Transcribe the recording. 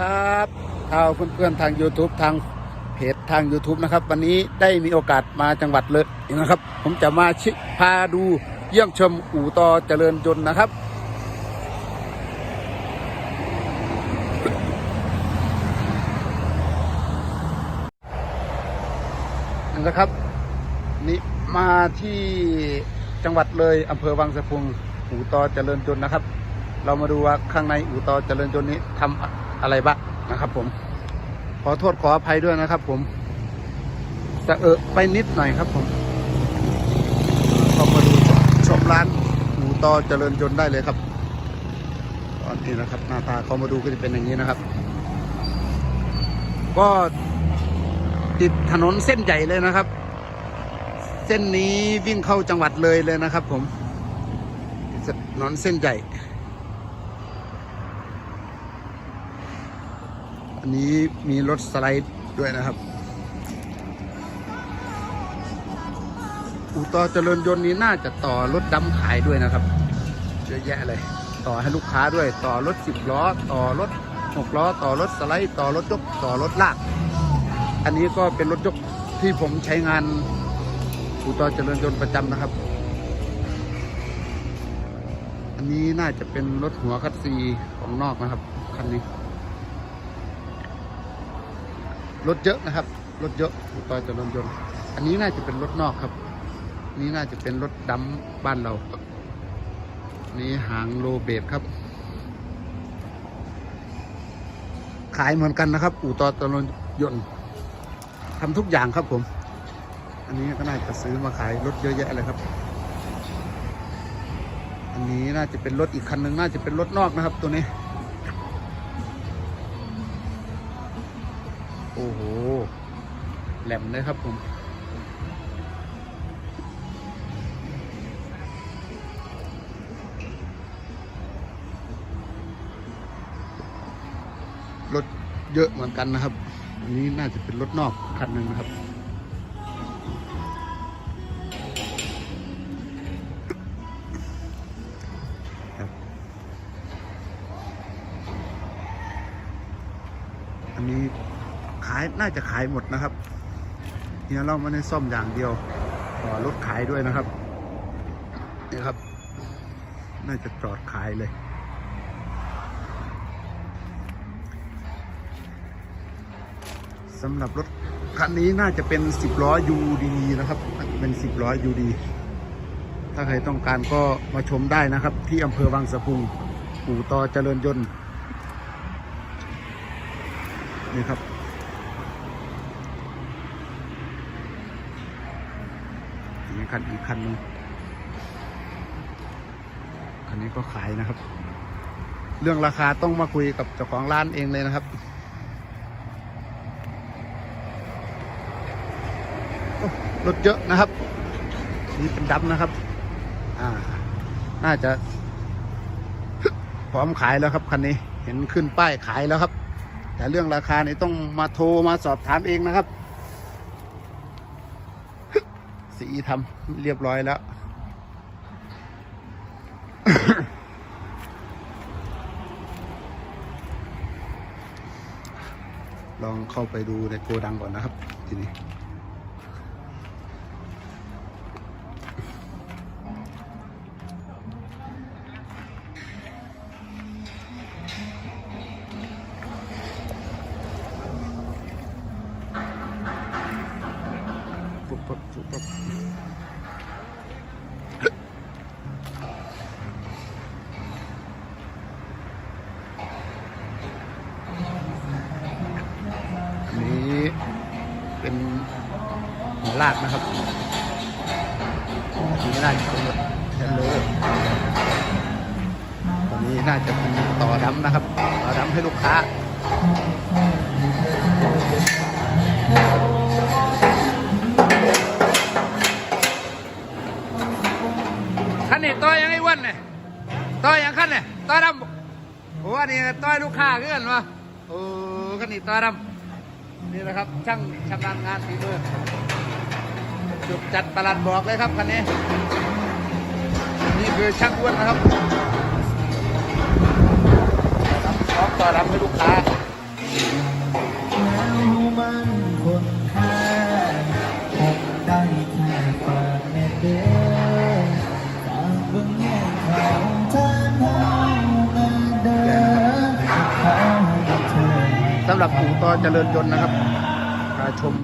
ครับชาวเพื่อนๆทาง YouTube ทางเพจทาง YouTube นะครับ วันนี้ได้มีโอกาสมาจังหวัดเลยนะครับ ผมจะมาชิพาดูเยี่ยมชมอู่ต่อเจริญยนต์นะครับ นะครับ นี่มาที่จังหวัดเลยอำเภอวังสะพุงอู่ต่อเจริญยนต์นะครับ เรามาดูว่าข้างในอู่ต่อเจริญยนต์นี้ทำ อะไรบ้างนะครับผมขอโทษขออภัยด้วยนะครับผมจะเออไปนิดหน่อยครับผมเขามาดูชมร้านอู่ต่อเจริญยนได้เลยครับตอนนี้นะครับหน้าตาเขามาดูก็จะเป็นอย่างนี้นะครับ ก็ติดถนนเส้นใหญ่เลยนะครับ เส้นนี้วิ่งเข้าจังหวัดเลยเลยนะครับ ผมถนนเส้นใหญ่ อันนี้มีรถสไลด์ด้วยนะครับ อู่ต่อเจริญยนต์นี้น่าจะต่อรถดำขายด้วยนะครับเยอะแยะเลย ต่อให้ลูกค้าด้วย ต่อรถสิบล้อ ต่อรถหกล้อ ต่อรถสไลด์ ต่อรถยก ต่อรถลาก อันนี้ก็เป็นรถยกที่ผมใช้งานอู่ต่อเจริญยนต์ประจำนะครับ อันนี้น่าจะเป็นรถหัวคัดซีของนอกนะครับคันนี้ รถเยอะนะครับ รถเยอะอู่ต่อเจริญยนต์อันนี้น่าจะเป็นรถนอกครับ นี่น่าจะเป็นรถดำบ้านเรา นี่หางโลเบดครับ ขายเหมือนกันนะครับ อู่ต่อเจริญยนต์ทำทุกอย่างครับผม อันนี้ก็น่าจะซื้อมาขายรถเยอะแยะเลยครับ อันนี้น่าจะเป็นรถอีกคันหนึ่งน่าจะเป็นรถนอกนะครับ ตัวนี้ อ้โห แหลมเลยครับผมรถเยอะเหมือนกันนะครับ อันนี้น่าจะเป็นรถนอกคันหนึ่งนะครับครับอันนี้ายน่าจะขายหมดนะครับเฮียเราไม่ได้ซ่อมอย่างเดียวต่อรถขายด้วยนะครับนี่ครับ น่าจะจอดขายเลยสำหรับรถคันนี้น่าจะเป็น 10 ล้อ UD นะครับ เป็น 10 ล้อ UD ถ้าใครต้องการก็มาชมได้นะครับ ที่อำเภอวังสะพุงปู่ต่อเจริญยนต์นี่ครับ คันอีกคันหนึงคันนี้ก็ขายนะครับ เรื่องราคาต้องมาคุยกับเจ้าของร้านเองเลยนะครับรถเยอะนะครับ นี่เป็นดำนะครับ อ่า น่าจะ พร้อมขายแล้วครับคันนี้ เห็นขึ้นป้ายขายแล้วครับ แต่เรื่องราคานี่ต้องมาโทรมาสอบถามเองนะครับ สีทำเรียบร้อยแล้ว ลองเข้าไปดูในโกดังก่อนนะครับ ทีนี้ปุ๊บปุ๊บปุ๊บ เป็นหัวลากนะครับอันนี้น่าจะเป็นรถเทรลเลอร์อันนี้น่าจะเป็นต่อดำนะครับ ต่อดำให้ลูกค้าขั้นนี้ต่อยยังไงอ้วันเนี่ยต่อยยังขั้นเนี่ยต่อดำโอ้อันนี้ต่อยลูกค้าเพื่อนวะโอ้ขั้นนี้ต่อดำ นี่นะครับช่างชำนาญงานฝีมือจุดจัดประหลัดบอกเลยครับคันนี้ นี่คือช่างอ้วนนะครับพร้องต่อรับให้ลูกค้า หรับปู่ต่อเจริญยนต์นะครับมาชม